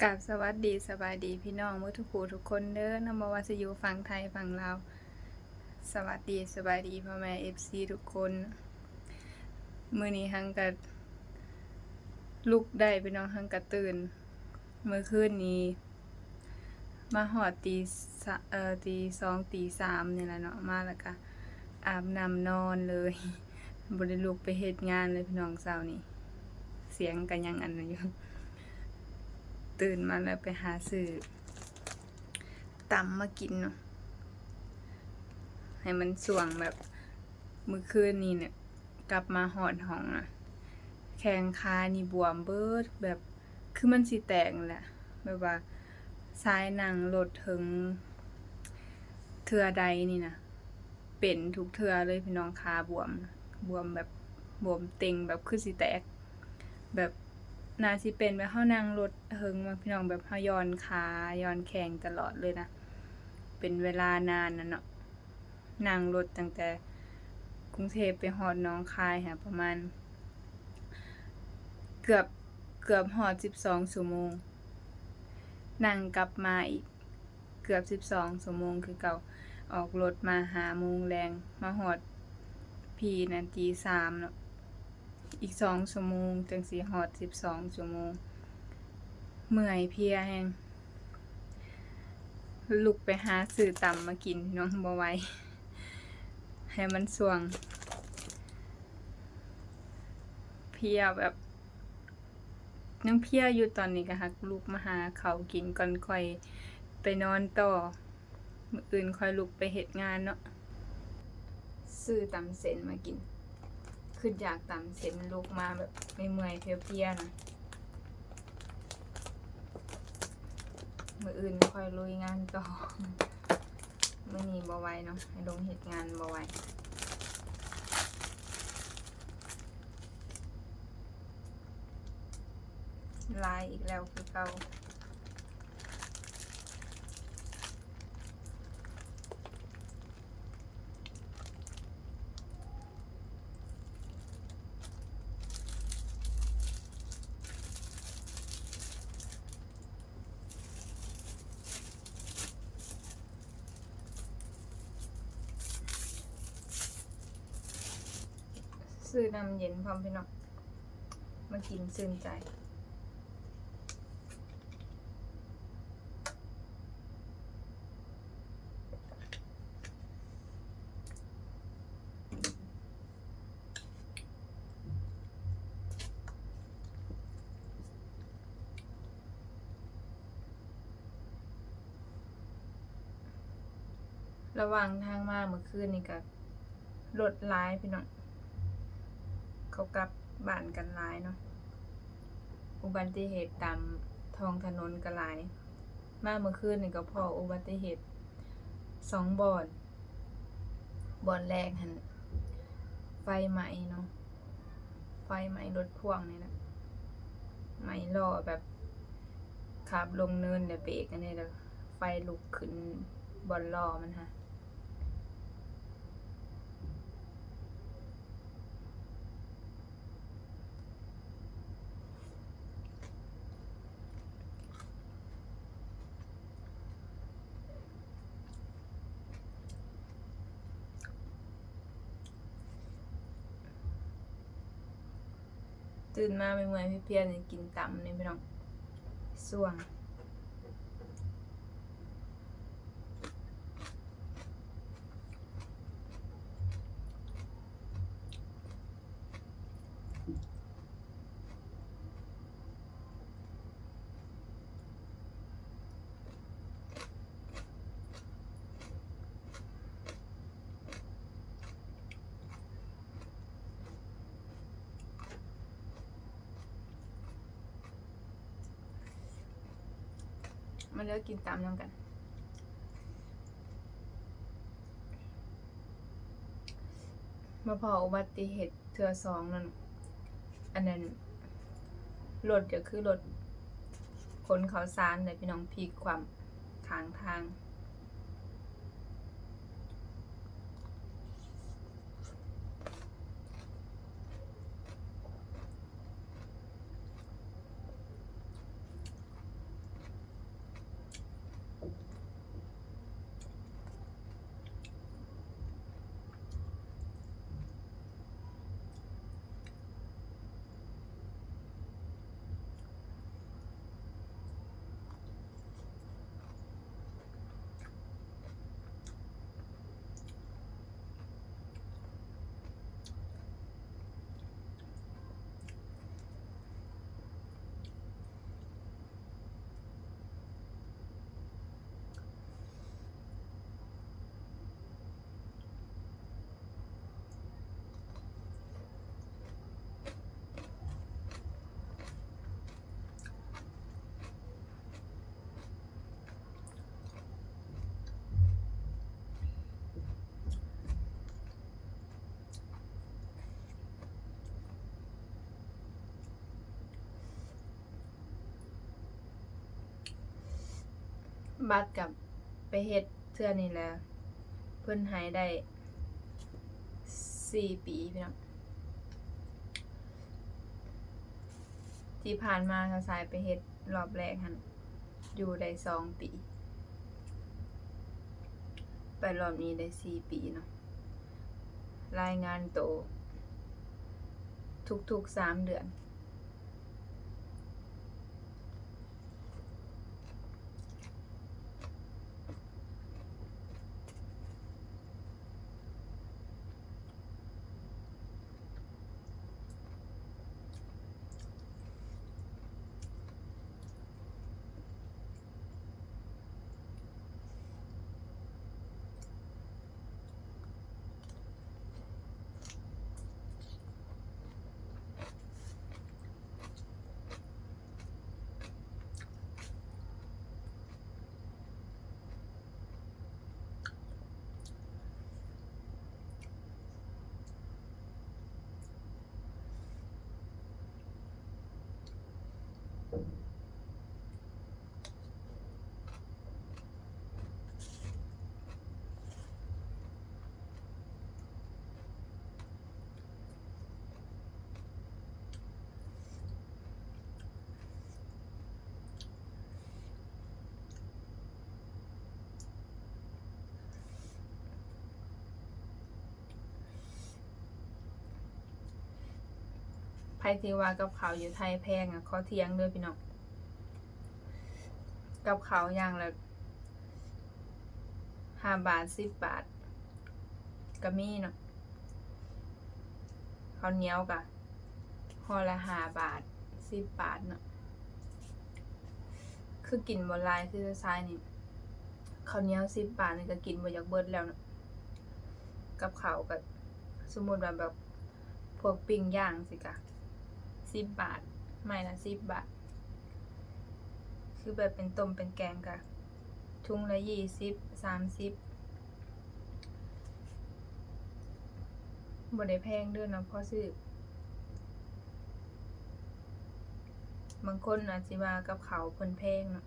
กับสวัสดีสบายดีพี่น้องมือทุกผู้ทุกคนเด้อนำมว่าสิอยู่ฝั่งไทยฝั่งลาวสวัสดีสบายดีพ่อแม่เอฟซีทุกคน มื้อนี้หังกัลุกได้พี่น้องหังกะตื่น เมื่อคืนนี้ มาหอดตีสะเอ่อตีสองตีสามนี่แหละเนาะมาแล้วก็อาบน้ำนอนเลยบ่ได้ลุกไปเฮ็ดงานเลยพี่น้องเช้านี้เสียงกันยังอันนั้นอยู่ ตื่นมาแล้วไปหาซื้อตำมากินเนาะให้มันสว่งแบบมื้อคืนนี้เนี่ย กลับมาหอดห้องอะแขงขานี่บวมเบิดแบบคือมันสิแตกแหละแบบว่าซ้ายหนังรถถึงเทือใดนี่นะเป็นทุกเทือเลยพี่น้องขาบวม บวมแบบบวมเต็งแบบคือสิแตก แบบ นาสิเป็นแบบเฮานั่งรถเฮิงมาพี่น้องแบบเฮาย้อนขาย้อนแข้งตลอดเลยนะ เป็นเวลานานนะเนาะนั่งรถตั้งแต่กรุงเทพไปฮอดน้องคายค่ะประมาณ เกือบเกือบฮอด12ชั่วโมง นั่งกลับมาอีกเกือบ12ชั่วโมงคือเก่าออกรถมาหาโมงแรงมาฮอดพีนันตีสามเนาะ อีกสองชั่วโมงจังสีฮอดสิบสองชั่วโมง เมื่อยเพียแฮงลุกไปหาสื่อต่ำมากินน้องบ่ไหวให้มันสวง เพียแบบยังเพียอยู่ตอนนี้ก็ฮักลุกมาหาเขากินก่อนค่อยไปนอนต่อมื้ออื่นค่อยลุกไปเฮ็ดงานเนาะซื้อตำเส้นมากิน คืออยากตำเส้นลูกมาแบบเมื่อยๆเพลียๆนะมืออื่นค่อยลุยงานต่อมื่อนี้บ่ไวเนาะให้ลงเหตุงานบ่ไวลายอีกแล้วคือเก่า ซื้อน้ำเย็นพร้อมพี่น้องมากินซื่นใจระหว่างทางมาเมื่อคืนนี่ก็รถร้ายพี่น้อง เขากลับบ้านกันหลายเนาะอุบัติเหตุตามท้องถนนก็หลาย มาเมื่อคืนนี่ก็พออุบัติเหตุสองบอนบอนแรกหันไฟไหม้เนาะไฟไหม้รถพ่วงนี่นะไหม้ล้อแบบขับลงเนินเดี๋ยวเบรกอันนี้แล้วไฟลุกขึ้นบนล้อมันฮะ ตื่นมาไม่เมื่อยๆเพียๆนี่กินตำนี่พี่น้องส่วง มาเลือกกินตามน้ำกัน มาพออุบัติเหตุเทือสองนั่น อันนั้นรถก็คือรถขนเขาซานเลยพี่น้องพีกความทางทาง บัตรกับไปเฮ็ดเทื่อนี่แหละเพิ่นให้ได้สี่ปีพี่น้องที่ผ่านมาเขาสายไปเฮ็ดรอบแรกหันอยู่ได้สองปี ไปรอบนี้ได้สี่ปีเนาะรายงานโต ทุกๆสามเดือน ไผที่ว่ากับเขาอยู่ไทยแพงอะขอเทียงเด้อพี่น้องกับเขาอย่างละห้าบาทสิบบาทก็มีเนาะข้าวเหนียวกะหอละห้าบาทสิบบาทเนาะคือกินบนลายคือซ้ายนี่ข้าวเหนียวสิบบาทนี่ก็กินบ่อยากเบิดแล้วเนาะกับเขาวก็สมมุติว่าแบบพวกปิ้งย่างสิกะ สิบบาท ไม่ละสิบบาท คือแบบเป็นต้มเป็นแกงกะทุงละยี่สิบสามสิบบได้แพงเด้วยนะพ่อซื้อบางคนอาจจะว่ากับเขาวเพิ่นแพงเนาะ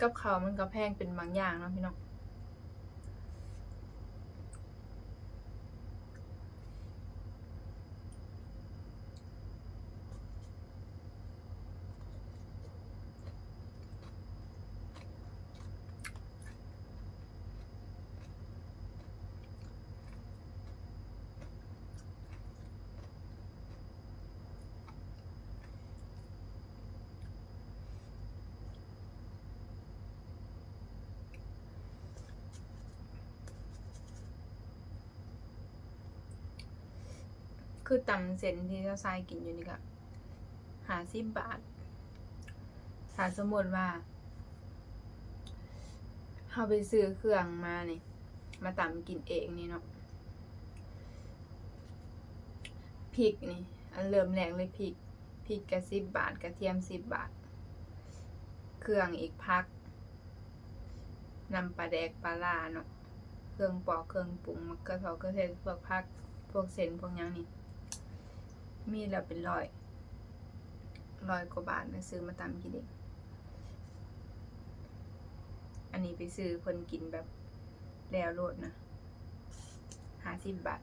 กับเขาวมันก็แพงเป็นบางอย่างเนาะพี่น้อง คือตำเส้นที่เจ้าชายกินอยู่นี่ก็หาสิบบาทถ้าสมมติว่าเราไปซื้อเครื่องมานี่มาตำกินเองนี่เนาะพริกนี่อันเริ่มแรกเลยพริกพริกกะสิบบาท กระเทียมสิบบาท เครื่องอีกพักนำปลาแดกปลาล่าเนาะเครื่องปอกเครื่องปรุงมะเขือเทศกระเทียมพวกพักพวกเส้นพวกยังนี่ มีแล้วเป็นร้อยร้อยกว่าบาทนะซื้อมาตามกินเองอันนี้ไปซื้อคนกินแบบแล้วโลดนะห้าสิบบาท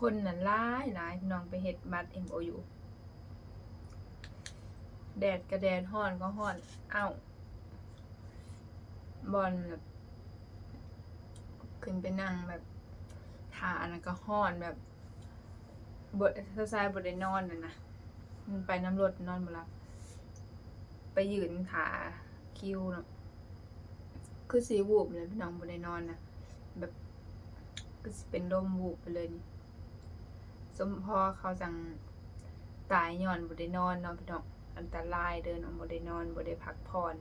คนน่ะหลายหลายน้องไปเฮ็ดบัตร MOU แดดก็แดดฮ้อนก็ฮ้อนเอ้าบอลแบบขึ้นไปนั่งแบบทาอันนั้นก็ฮ้อนแบบบดซาซายบ่ได้นอนน่ะนะมันไปน้ำรถนอนบ่หลับ ไปยืนขาคิวเนาะคือสีวูบเลยพี่น้องบ่ได้นอนนะแบบก็เป็นลมวูบไปเลยนี่ สมพอเขาสั่งตายย้อนบ่ได้นอนเนาะพี่น้องอันตรายเดินออกบ่ได้นอนบ่ได้พักผ่อน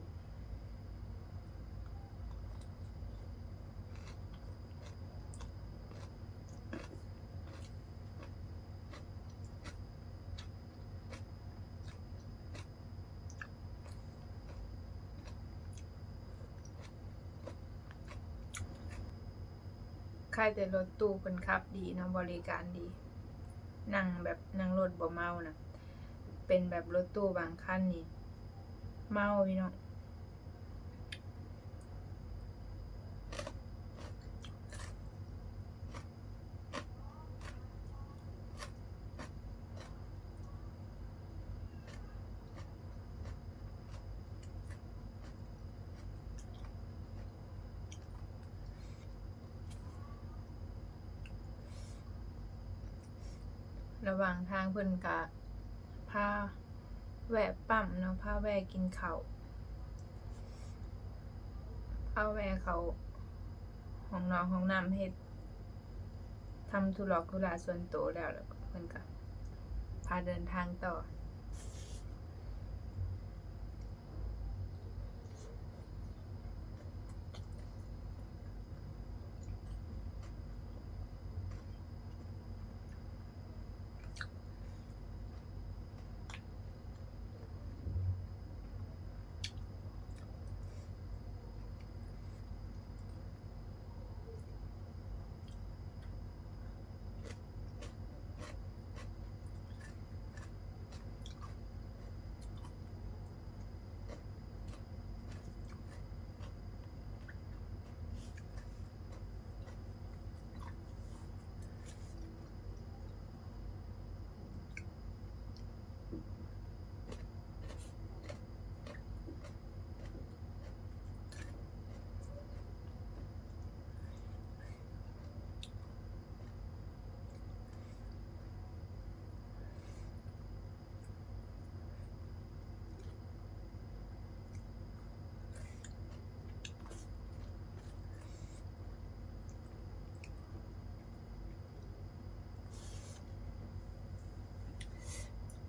ใค่ายแต่รถตู้เพิ่นขับดีนะบริการดี นั่งแบบนั่งรถบ่เมานะเป็นแบบรถตู้บางคันนี่ เมาพี่น้อง ระหว่างทางเพิ่นกะพาแวะปั๊มเนาะพาแวะกินข้าวพาแวะเขาห้องนอนห้องน้ำเฮ็ดทำธุระธุระส่วนตัวแล้วแล้วเพิ่นกะพาเดินทางต่อ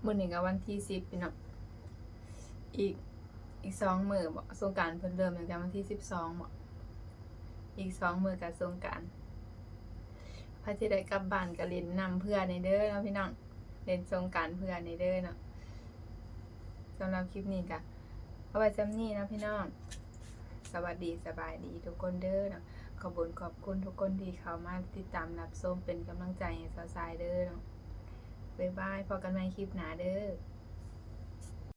มื้อนี้ก็วันที่สิบพี่น้องอีกอีกสองมือบ่สงกานต์เพิ่นเริ่มตั้งแต่วันที่สิบสองบ่อีกสองมือก็สงกานต์พระที่ได้กลับบ้านก็เล่นนำเพื่อนในเด้อเนาะพี่น้องเล่นสงกานต์เพื่อนในเด้อเนาะสำหรับคลิปนี้ก็เอาไว้ซ้ำนี้นะพี่น้องสวัสดีสบายดีทุกคนเด้อเนาะขอบคุญขอบคุณทุกคนที่เข้ามาติดตามรับชมเป็นกำลังใจให้สาวๆเด้อเนาะ บ๊ายบายพอกันใหม่คลิปหน้าเด้อ